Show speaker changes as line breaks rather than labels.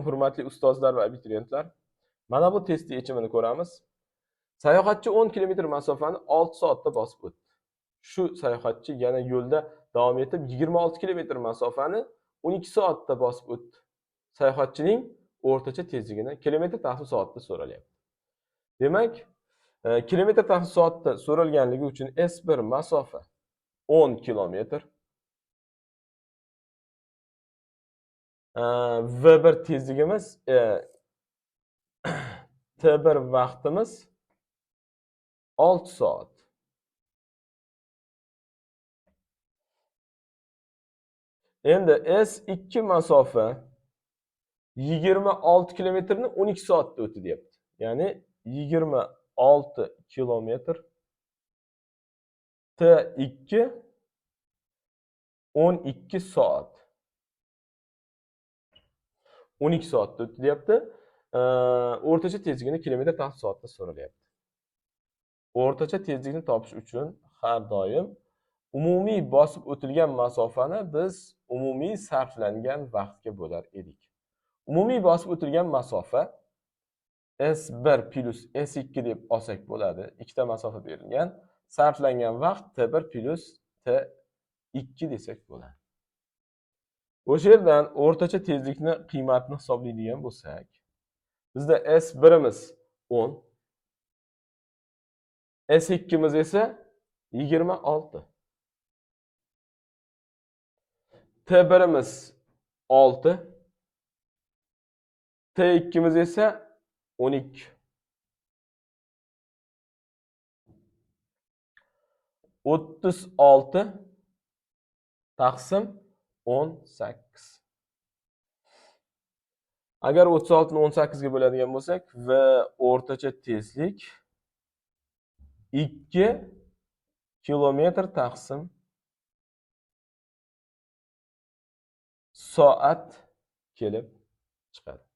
hurmatli ustozlar va abituriyentlar mana bu testning yechimini ko'ramiz. Sayohatchi 10 kilometr masofani 6 soatda bosib o'tdi. Shu sayohatchi yana yo'lda davom etib 26 kilometr masofani 12 soatda bosib o'tdi. Sayohatchining o'rtacha tezligini kilometr tahsil soatda so'ralyapti. Demak e, kilometr tahsil soatda so'ralganligi uchun s1 masofa 10 kilometr v1 tezligimiz e, T1 vaqtimiz 6 soat. Endi S2 masofa 26 kilometrni 12 soatda o'tdi deyapti. Ya'ni 26 kilometr T2 12 soat. 12 soatda o'tdi deyapti. Ee, o'rtacha tezligini kilometr taxt soatda so'ralyapti. O'rtacha tezlikni topish uchun har doim umumiy bosib o'tilgan masofani biz umumiy sarflangan vaqtga bo'lar edik. Umumiy bosib o'tilgan masofa S1 plus S2 deb olsak bo'ladi. Ikkita masofa berilgan. Sarflangan vaqt T1 plus T2 desak bo'ladi. O'sha o'rtacha tezlikni qiymatini hisoblaydigan bo'lsak, bizda S1imiz 10, S2miz esa 26. T1imiz 6, T2miz esa 12. 36 taqsim o'n sakkiz. Agar o'ttiz oltini o'n sakkizga bo'ladigan bo'lsak v o'rtacha tezlik ikki kilometr taqsim soat kelib chiqadi.